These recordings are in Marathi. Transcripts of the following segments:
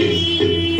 You.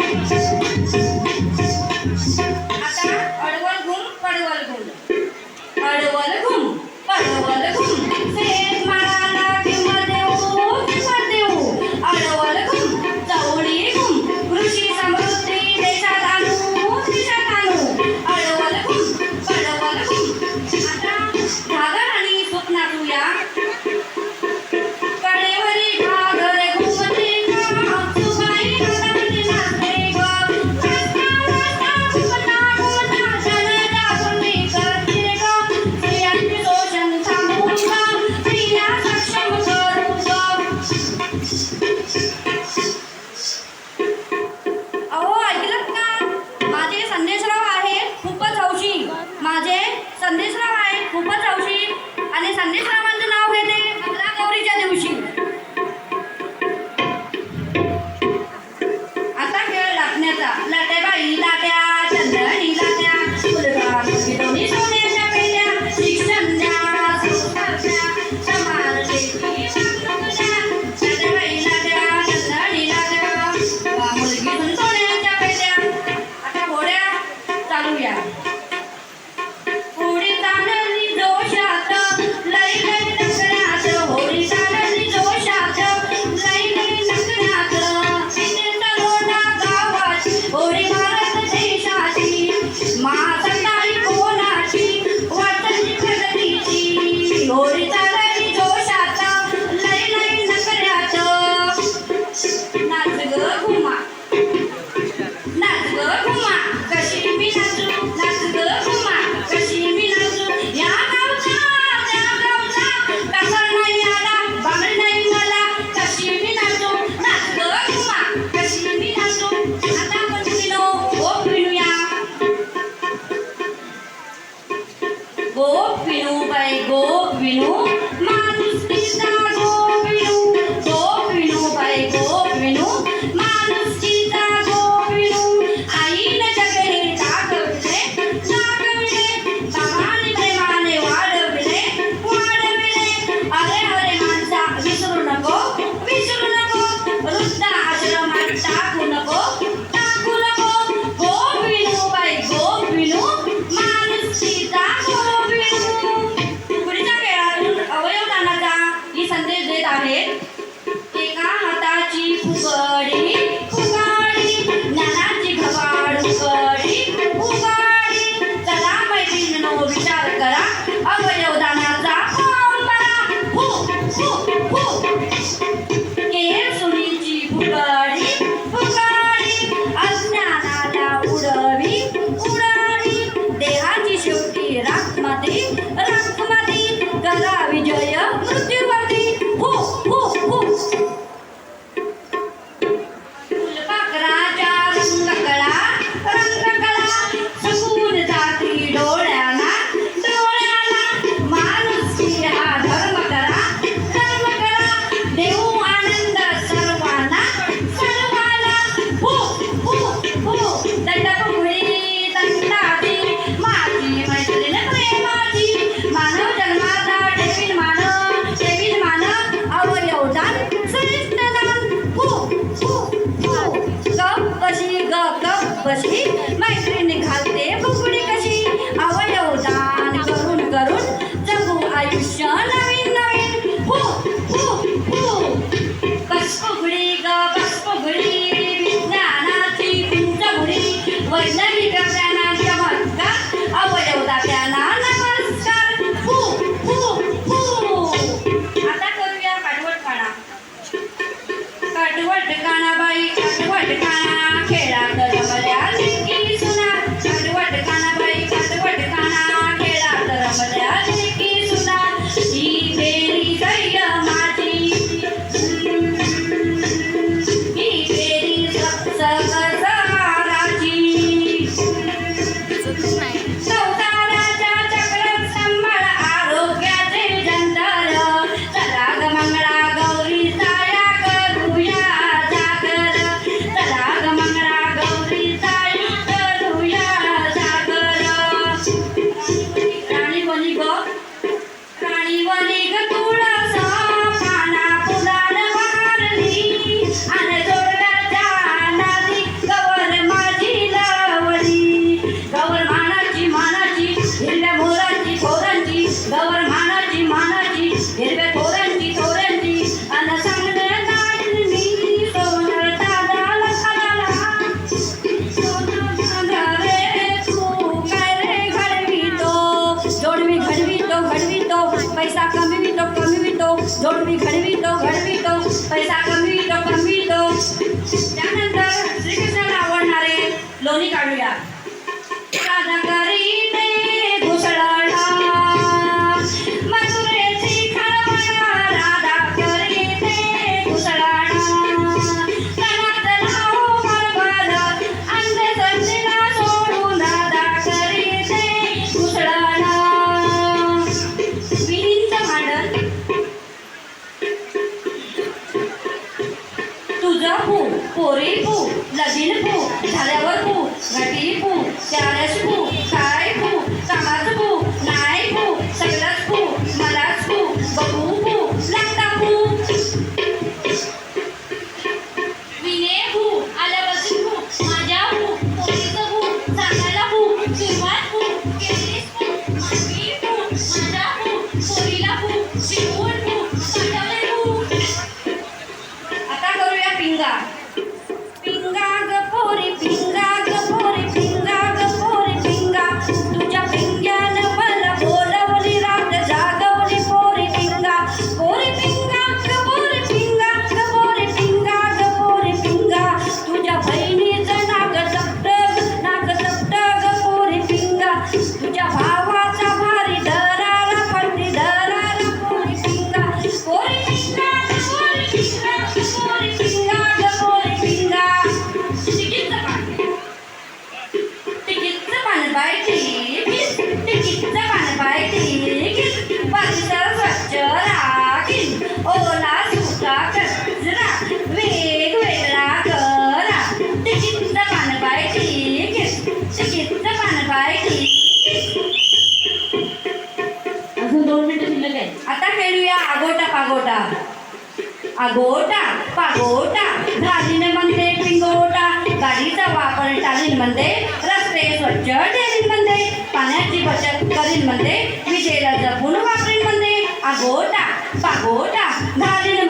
Minuto. Mas os pitagos... Thank you. Frida Money. दोनों да. आता खेळूया आगोटा पागोटा. आगोटा पागोटा. घालीने म्हणते पिंगोटा गाडीचा वापर टाळीन म्हणते रस्ते स्वच्छ ठेवीन म्हणते पाण्याची बचत करीन म्हणते विजेला जपून वापरीन म्हणते आगोटा पागोटा. घालीन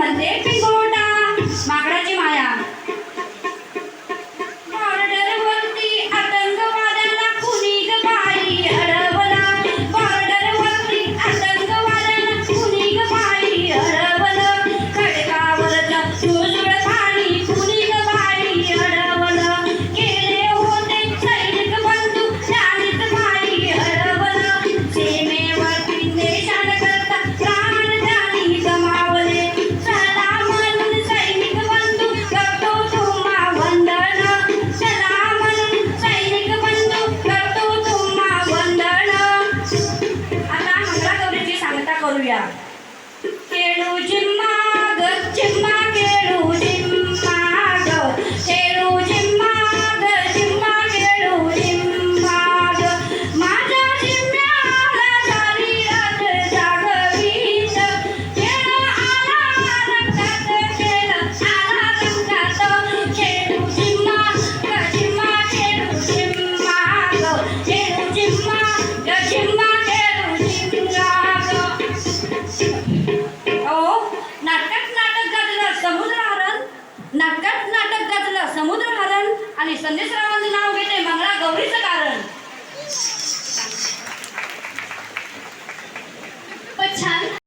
ಒಂದೇ ಸಲ